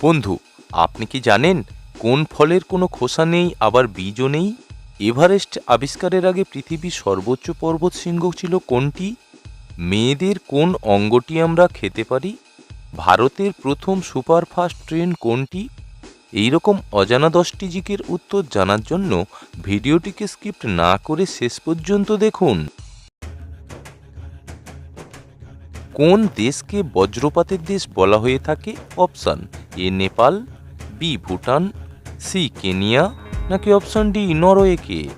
বন্ধু, আপনি কি জানেন কোন ফলের কোনো খোসা নেই, আবার বীজও নেই? এভারেস্ট আবিষ্কারের আগে পৃথিবীর সর্বোচ্চ পর্বত শৃঙ্গ ছিল কোনটি? মেয়েদের কোন অঙ্গটি আমরা খেতে পারি? ভারতের প্রথম সুপারফাস্ট ট্রেন কোনটি? এই রকম অজানা দশটি জিকের উত্তর জানার জন্য ভিডিওটিকে স্কিপ্ট না করে শেষ পর্যন্ত দেখুন। কোন দেশকে বজ্রপাতের দেশ বলা হয়ে থাকে? Option A Nepal, B Bhutan, C Kenya, নাকি অপশান ডি নরওয়েকে?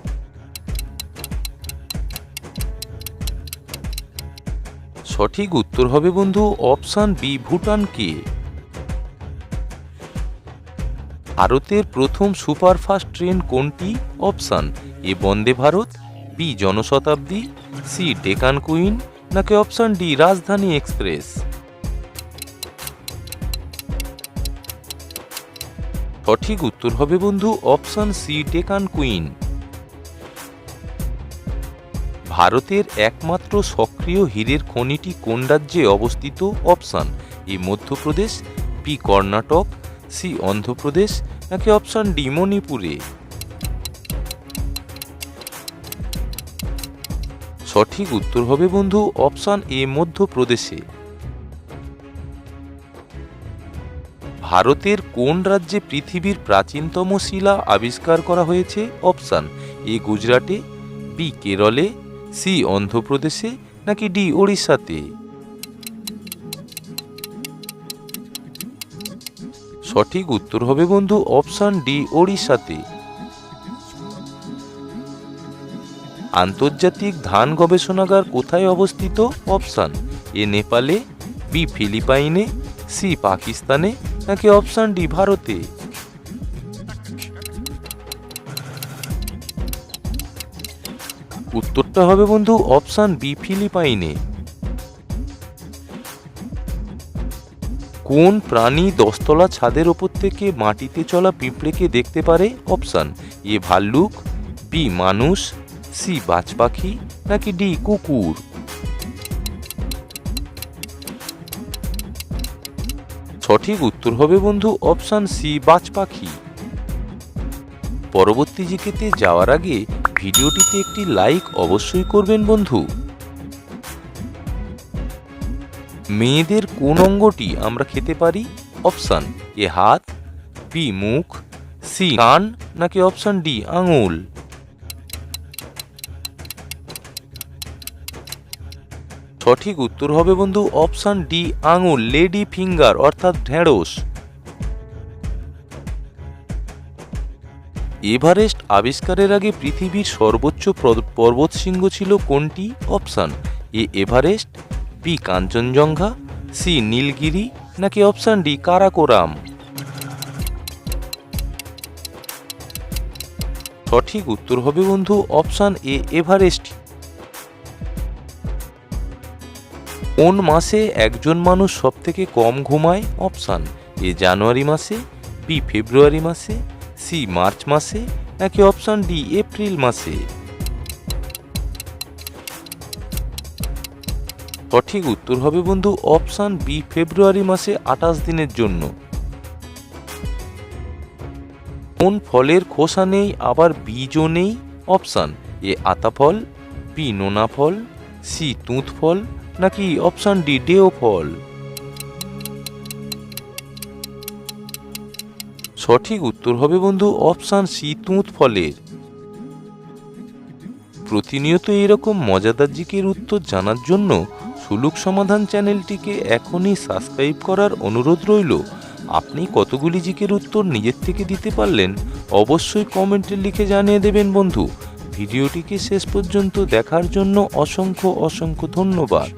সঠিক উত্তর হবে বন্ধু অপশান বি ভুটানকে। ভারতের প্রথম সুপারফাস্ট ট্রেন কোনটি? Option A Vande Bharat, B Janshatabdi, C Deccan queen নাকি অপশান ডি রাজধানী এক্সপ্রেস? সঠিক উত্তর হবে বন্ধু অপশান সি ডেকান কুইন। ভারতের একমাত্র সক্রিয় হীরের খনিটি কোন রাজ্যে অবস্থিত? Option A Madhya Pradesh B Karnataka, C Andhra Pradesh, নাকি অপশান ডি মণিপুরে? সঠিক উত্তর হবে বন্ধু অপশান এ মধ্যপ্রদেশে। ভারতের কোন রাজ্যে পৃথিবীর প্রাচীনতম শিলা আবিষ্কার করা হয়েছে? অপশান, এ গুজরাটে, বি কেরলে, সি অন্ধ্রপ্রদেশে, নাকি ডি ওড়িশাতে? সঠিক উত্তর হবে বন্ধু অপশান ডি ওড়িশাতে। আন্তর্জাতিক ধান গবেষণাগার কোথায় অবস্থিত? অপশান, এ নেপালে, বি ফিলিপাইনে, সি পাকিস্তানে নাকি অপশান ডি, ভারতে? উত্তরটা হবে বন্ধু অপশান বি, ফিলিপাইনে। কোন প্রাণী দশতলা ছাদের ওপর থেকে মাটিতে চলা পিঁপড়েকে দেখতে পারে? অপশান এ, ভাল্লুক, বি, মানুষ, সি বাজ পাখি নাকি ডি, কুকুর? সঠিক উত্তর হবে বন্ধু অপশান সি বাজ পাখি পরবর্তী জিকেতে যাওয়ার আগে ভিডিওটিতে একটি লাইক অবশ্যই করবেন বন্ধু। মেয়েদের কোন অঙ্গটি আমরা খেতে পারি? অপশান এ হাত, বি মুখ, সি কান, নাকি অপশান ডি আঙুল? সঠিক উত্তর হবে বন্ধু অপশান ডি, আঙুল, লেডি ফিঙ্গার, অর্থাৎ ঢেঁড়স। এভারেস্ট আবিষ্কারের আগে পৃথিবীর সর্বোচ্চ প্র- পর্বতশৃঙ্গ ছিল কোনটি? Option A, Everest, B, Kanchenjunga, C, Nilgiri, নাকি অপশান ডি, কারাকোরাম। সঠিক উত্তর হবে বন্ধু অপশান এ, এভারেস্ট। কোন মাসে একজন মানুষ সব থেকে কম ঘুমায়? অপশান, এ জানুয়ারি মাসে, বি ফেব্রুয়ারি মাসে, সি মার্চ মাসে, নাকি অপশান ডি এপ্রিল মাসে? সঠিক উত্তর হবে বন্ধু অপশান বি ফেব্রুয়ারি মাসে আঠাশ দিনের জন্য। কোন ফলের খোসা নেই, আবার বীজও নেই? অপশান, এ আতা ফল, বি নোনা ফল, সি তুঁত ফল নাকি অপশান ডি ডেও ফল সঠিক উত্তর হবে বন্ধু অপশান সি, তুঁত ফলের। প্রতিনিয়ত এরকম মজাদার জিকের উত্তর জানার জন্য সুলুক সমাধান চ্যানেলটিকে এখনই সাবস্ক্রাইব করার অনুরোধ রইল। আপনি কতগুলি জিকের উত্তর নিজের থেকে দিতে পারলেন, অবশ্যই কমেন্টে লিখে জানিয়ে দেবেন বন্ধু। ভিডিওটিকে শেষ পর্যন্ত দেখার জন্য অসংখ্য অসংখ্য ধন্যবাদ।